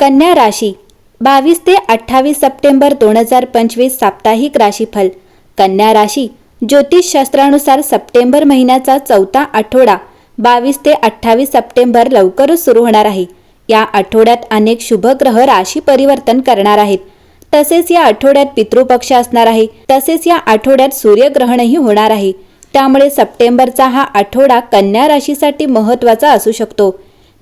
कन्या राशी बावीस ते अठ्ठावीस सप्टेंबर दोन हजार पंचवीस साप्ताहिक राशीफल. कन्या राशी ज्योतिषशास्त्रानुसार सप्टेंबर महिन्याचा चौथा आठवडा बावीस ते अठ्ठावीस सप्टेंबर लवकरच सुरू होणार आहे. या आठवड्यात अनेक शुभग्रह राशी परिवर्तन करणार आहेत. तसेच या आठवड्यात पितृपक्ष असणार आहे. तसेच या आठवड्यात सूर्यग्रहणही होणार आहे. त्यामुळे सप्टेंबरचा हा आठवडा कन्या राशीसाठी महत्त्वाचा असू शकतो.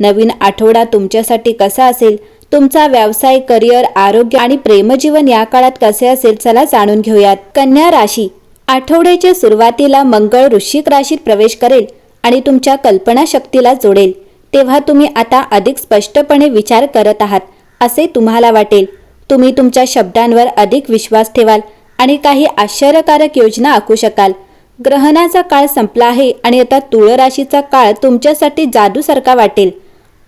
नवीन आठवडा तुमच्यासाठी कसा असेल तुमचा व्यवसाय करिअर आरोग्य आणि प्रेमजीवन या काळात कसे असेल चला जाणून घेऊयात. कन्या राशी. आठवड्याच्या सुरुवातीला मंगळ वृश्चिक राशीत प्रवेश करेल आणि तुमच्या कल्पनाशक्तीला जोडेल. तेव्हा तुम्ही आता अधिक स्पष्टपणे विचार करत आहात असे तुम्हाला वाटेल. तुम्ही तुमच्या शब्दांवर अधिक विश्वास ठेवाल आणि काही आश्चर्यकारक योजना आखू शकाल. ग्रहणाचा काळ संपला आहे आणि आता तुळ राशीचा काळ तुमच्यासाठी जादूसारखा वाटेल.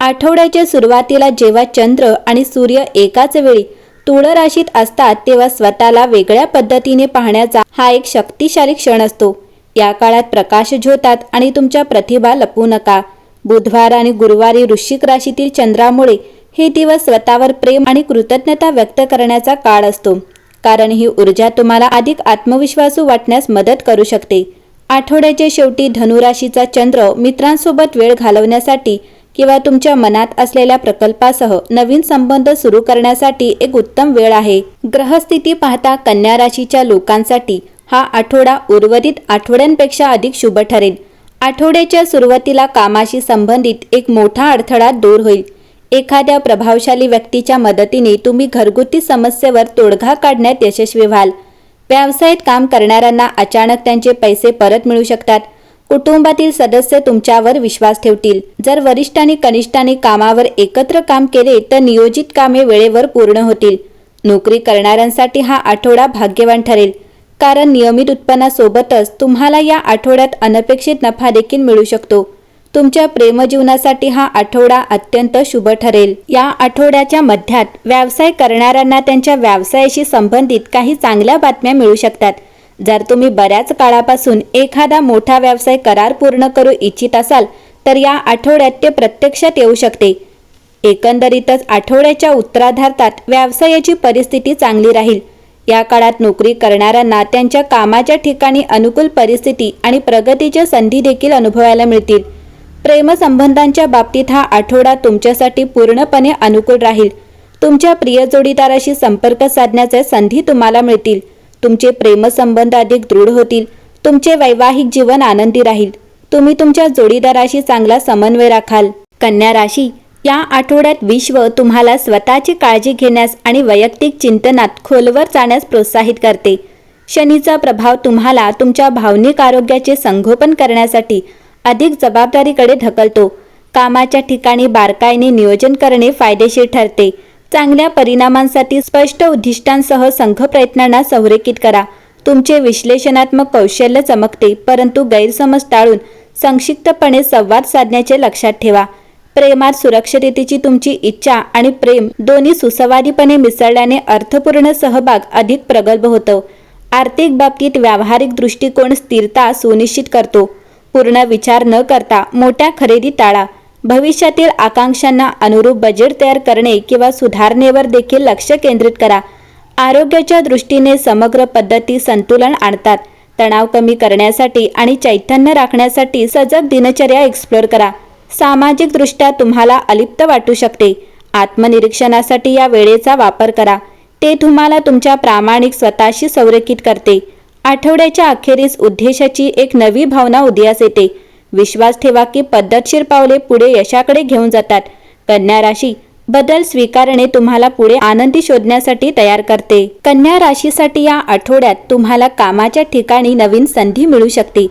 आठवड्याच्या सुरुवातीला जेव्हा चंद्र आणि सूर्य एकाच वेळी तुळ राशीत असतात तेव्हा स्वतःला वेगळ्या पद्धतीने पाहण्याचा हा एक शक्तिशाली क्षण असतो. या काळात प्रकाश झोतात आणि तुमच्या प्रतिभा लपवू नका. बुधवार आणि गुरुवारी वृश्चिक राशीतील चंद्रामुळे हे दिवस स्वतःवर प्रेम आणि कृतज्ञता व्यक्त करण्याचा काळ असतो. कारण ही ऊर्जा तुम्हाला अधिक आत्मविश्वासू वाटण्यास मदत करू शकते. आठवड्याच्या शेवटी धनुराशीचा चंद्र मित्रांसोबत वेळ घालवण्यासाठी किंवा तुमच्या मनात असलेल्या प्रकल्पासह नवीन संबंध सुरू करण्यासाठी एक उत्तम वेळ आहे. ग्रहस्थिती पाहता कन्या राशीच्या लोकांसाठी हा आठवडा उर्वरित आठवड्यांपेक्षा अधिक शुभ ठरेल. आठवड्याच्या सुरुवातीला कामाशी संबंधित एक मोठा अडथळा दूर होईल. एखाद्या प्रभावशाली व्यक्तीच्या मदतीने तुम्ही घरगुती समस्येवर तोडगा काढण्यात यशस्वी व्हाल. व्यवसायात काम करणाऱ्यांना अचानक त्यांचे पैसे परत मिळू शकतात. कुटुंबातील सदस्य तुमच्यावर विश्वास ठेवतील. जर वरिष्ठ आणि कनिष्ठांनी कामावर एकत्र काम केले तर नियोजित कामे वेळेवर पूर्ण होतील. नोकरी करणाऱ्यांसाठी हा आठवडा भाग्यवान ठरेल. कारण नियमित उत्पन्नासोबतच तुम्हाला या आठवड्यात अनपेक्षित नफा देखील मिळू शकतो. तुमच्या प्रेमजीवनासाठी हा आठवडा अत्यंत शुभ ठरेल. या आठवड्याच्या मध्यात व्यवसाय करणाऱ्यांना त्यांच्या व्यवसायाशी संबंधित काही चांगल्या बातम्या मिळू शकतात. जर तुम्ही बऱ्याच काळापासून एखादा मोठा व्यवसाय करार पूर्ण करू इच्छित असाल तर या आठवड्यात ते प्रत्यक्षात येऊ शकते. एकंदरीतच आठवड्याच्या उत्तराधार्तात व्यवसायाची परिस्थिती चांगली राहील. या काळात नोकरी करणाऱ्यांना त्यांच्या कामाच्या ठिकाणी अनुकूल परिस्थिती आणि प्रगतीच्या संधी देखील अनुभवायला मिळतील. प्रेमसंबंधांच्या बाबतीत हा आठवडा तुमच्यासाठी पूर्णपणे अनुकूल राहील. तुमच्या प्रिय जोडीदाराशी संपर्क साधण्याच्या संधी तुम्हाला मिळतील. तुमचे प्रेमसंबंध अधिक दृढ होतील तुमचे वैवाहिक जीवन आनंदी राहील. तुम्ही तुमच्या जोडीदाराशी चांगला समन्वय राखाल. कन्या राशी या आठवड्यात विश्व तुम्हाला स्वतःची काळजी घेण्यास आणि वैयक्तिक चिंतनात खोलवर जाण्यास प्रोत्साहित करते. शनीचा प्रभाव तुम्हाला तुमच्या भावनिक आरोग्याचे संगोपन करण्यासाठी अधिक जबाबदारीकडे ढकलतो. कामाच्या ठिकाणी बारकाईने नियोजन करणे फायदेशीर ठरते. चांगल्या परिणामांसाठी स्पष्ट उद्दिष्टांसह संघ प्रयत्नांना संरेखित करा. तुमचे विश्लेषणात्मक कौशल्य चमकते परंतु गैरसमज टाळून संक्षिप्तपणे संवाद साधण्याचे लक्षात ठेवा. प्रेमात सुरक्षिततेची तुमची इच्छा आणि प्रेम दोन्ही सुसंवादीपणे मिसळल्याने अर्थपूर्ण सहभाग अधिक प्रगल्भ होतो. आर्थिक बाबतीत व्यावहारिक दृष्टिकोन स्थिरता सुनिश्चित करतो. पूर्ण विचार न करता मोठ्या खरेदी टाळा. भविष्यातील आकांक्षांना अनुरूप बजेट तयार करणे किंवा सुधारणेवर देखील लक्ष केंद्रित करा. आरोग्याच्या दृष्टीने समग्र पद्धती संतुलन आणतात. तणाव कमी करण्यासाठी आणि चैतन्य राखण्यासाठी सजग दिनचर्या एक्सप्लोर करा. सामाजिकदृष्ट्या तुम्हाला अलिप्त वाटू शकते. आत्मनिरीक्षणासाठी या वेळेचा वापर करा. ते तुम्हाला तुमच्या प्रामाणिक स्वतःशी संरेखित करते. आठवड्याच्या अखेरीस उद्देशाची एक नवी भावना उदयास येते. विश्वास ठेवा की पद्धतशीर पावले पुढे यशाकडे घेऊन जातात. कन्या राशी बदल स्वीकारणे तुम्हाला पुढे आनंदी शोधण्यासाठी तयार करते. कन्या राशीसाठी या आठवड्यात तुम्हाला कामाच्या ठिकाणी नवीन संधी मिळू शकते.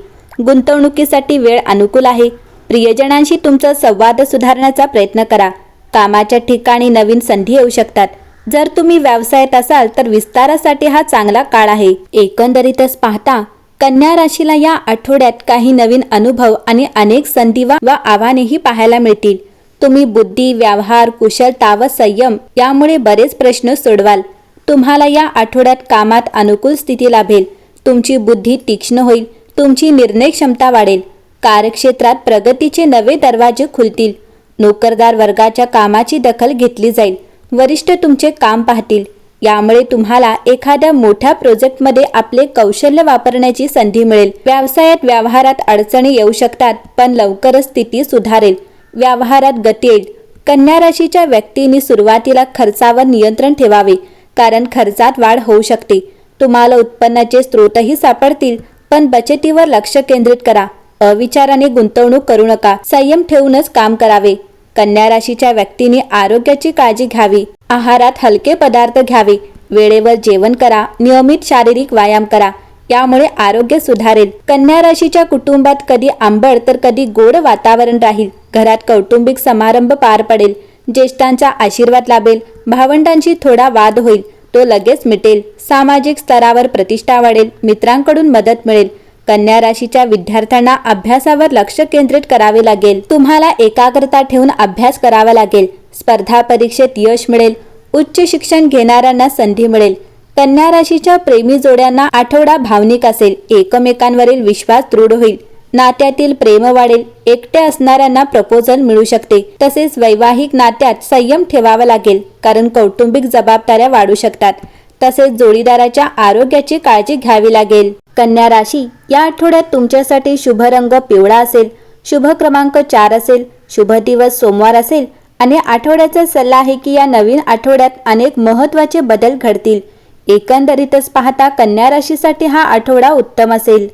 गुंतवणुकीसाठी वेळ अनुकूल आहे. प्रियजनांशी तुमचा संवाद सुधारण्याचा प्रयत्न करा. कामाच्या ठिकाणी नवीन संधी येऊ शकतात. जर तुम्ही व्यवसायात असाल तर विस्तारासाठी हा चांगला काळ आहे. एकंदरीतच पाहता कन्या राशीला या आठवड्यात काही नवीन अनुभव आणि अनेक संधी व आव्हानेही पाहायला मिळतील. तुम्ही बुद्धी व्यवहार कुशलता व संयम यामुळे बरेच प्रश्न सोडवाल. तुम्हाला या आठवड्यात कामात अनुकूल स्थिती लाभेल. तुमची बुद्धी तीक्ष्ण होईल. तुमची निर्णय क्षमता वाढेल. कार्यक्षेत्रात प्रगतीचे नवे दरवाजे खुलतील. नोकरदार वर्गाच्या कामाची दखल घेतली जाईल. वरिष्ठ तुमचे काम पाहतील. यामुळे तुम्हाला एखाद्या मोठ्या प्रोजेक्टमध्ये आपले कौशल्य वापरण्याची संधी मिळेल. व्यवसायात व्यवहारात अडचणी येऊ शकतात पण लवकरच स्थिती सुधारेल. व्यवहारात गती येईल. कन्या राशीच्या व्यक्तींनी सुरुवातीला खर्चावर नियंत्रण ठेवावे कारण खर्चात वाढ होऊ शकते. तुम्हाला उत्पन्नाचे स्रोतही सापडतील पण बचतीवर लक्ष केंद्रित करा. अविचाराने गुंतवणूक करू नका. संयम ठेवूनच काम करावे. कन्या राशीच्या व्यक्तींनी आरोग्याची काळजी घ्यावी. आहारात हलके पदार्थ घ्यावे. वेळेवर जेवण करा. नियमित शारीरिक व्यायाम करा. यामुळे आरोग्य सुधारेल. कन्या राशीच्या कुटुंबात कधी आंबट तर कधी गोड वातावरण राहील. घरात कौटुंबिक समारंभ पार पडेल. ज्येष्ठांचा आशीर्वाद लाभेल. भावंडांशी थोडा वाद होईल. तो लगेच मिटेल. सामाजिक स्तरावर प्रतिष्ठा वाढेल. मित्रांकडून मदत मिळेल. कन्या राशीच्या विद्यार्थ्यांना अभ्यासावर लक्ष केंद्रित करावे लागेल. तुम्हाला एकाग्रता ठेवून अभ्यास करावा लागेल. स्पर्धा परीक्षेत यश मिळेल उच्च शिक्षण घेणाऱ्यांना संधी मिळेल कन्या राशीच्या प्रेमी जोड्यांना आठवडा भावनिक असेल एकमेकांवरील विश्वास दृढ होईल नात्यातील प्रेम वाढेल एकटे असणाऱ्यांना प्रपोजल मिळू शकते तसेच वैवाहिक नात्यात संयम ठेवावा लागेल कारण कौटुंबिक जबाबदाऱ्या वाढू शकतात तसेच जोडीदाराच्या आरोग्याची काळजी घ्यावी लागेल. कन्या राशी या आठवड्यात तुमच्यासाठी शुभ रंग पिवळा असेल शुभ क्रमांक चार असेल शुभ दिवस सोमवार असेल आणि आठवड्याचा सल्ला आहे की या नवीन आठवड्यात अनेक महत्त्वाचे बदल घडतील. एकंदरीतच पाहता कन्या राशीसाठी हा आठवडा उत्तम असेल.